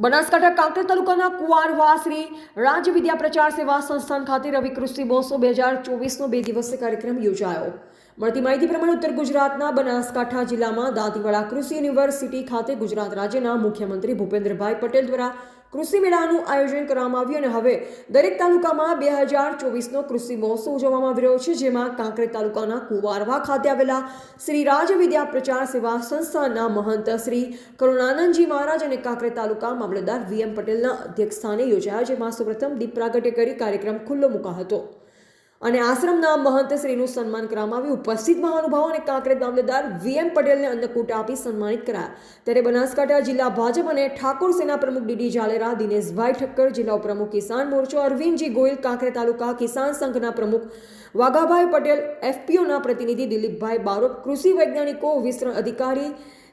બનાસકાંઠા કાંકરેજ તાલુકાના કુવારવા શ્રી રાજ્ય વિદ્યા પ્રચાર સેવા સંસ્થાન ખાતે રવિ કૃષિ મહોત્સવ બે હજાર ચોવીસનો બે દિવસીય કાર્યક્રમ યોજાયો. મળતી માહિતી પ્રમાણે ઉત્તર ગુજરાતના બનાસકાંઠા જિલ્લામાં દાંતીવાડા કૃષિ યુનિવર્સિટી ખાતે ગુજરાત રાજ્યના મુખ્યમંત્રી ભૂપેન્દ્રભાઈ પટેલ દ્વારા કૃષિ મેળાનું આયોજન કરવામાં આવ્યું અને હવે દરેક તાલુકામાં બે હજાર ચોવીસનો કૃષિ મહોત્સવ ઉજવવામાં આવી રહ્યો છે, જેમાં કાંકરેજ તાલુકાના કુવારવા ખાતે આવેલા શ્રી રાજ વિદ્યા પ્રચાર સેવા સંસ્થાના મહંત શ્રી કરુણાનંદજી મહારાજ અને કાંકરેજ તાલુકા મામલતદાર વીએમ પટેલના અધ્યક્ષસ્થાને યોજાયા, જેમાં સૌપ્રથમ દીપ પ્રાગટ્ય કરી કાર્યક્રમ ખુલ્લો મુકાયો હતો. અને આશ્રમના મહંત શ્રીનું સન્માન કરવામાં આવ્યું. ઉપસ્થિત મહાનુભાવો અને કાંકરેજ મામલતદાર વીએમ પટેલને અન્નકૂટ આપી સન્માનિત કરાયા. ત્યારે બનાસકાંઠા જિલ્લા ભાજપ અને ઠાકોર સેના પ્રમુખ ડીડી ઝાલેરા દિનેશભાઈ ઠક્કર, જિલ્લા ઉપપ્રમુખ કિસાન મોરચો, અરવિંદજી ગોયલ, કાંકરે તાલુકા કિસાન સંઘના પ્રમુખ વાઘાભાઈ પટેલ, એફપીઓના પ્રતિનિધિ દિલીપભાઈ બારોટ, કૃષિ વૈજ્ઞાનિકો, વિસ્તરણ અધિકારી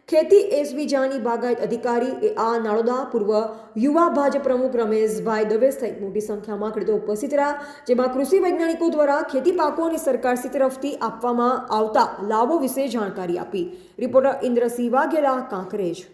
ખેતી એસબી જાની બાગાયત અધિકારી એ આ નાળોદા પૂર્વ યુવા ભાજપ પ્રમુખ રમેશભાઈ દવે સહિત મોટી સંખ્યામાં ખેડૂતો ઉપસ્થિત રહ્યા, જેમાં કૃષિ વૈજ્ઞાનિકો દ્વારા ખેતી પાકો અને સરકારશ્રી તરફથી આપવામાં આવતા લાભો વિશે જાણકારી આપી. રિપોર્ટર ઇન્દ્રસિંહ વાઘેલા, કાંકરેજ.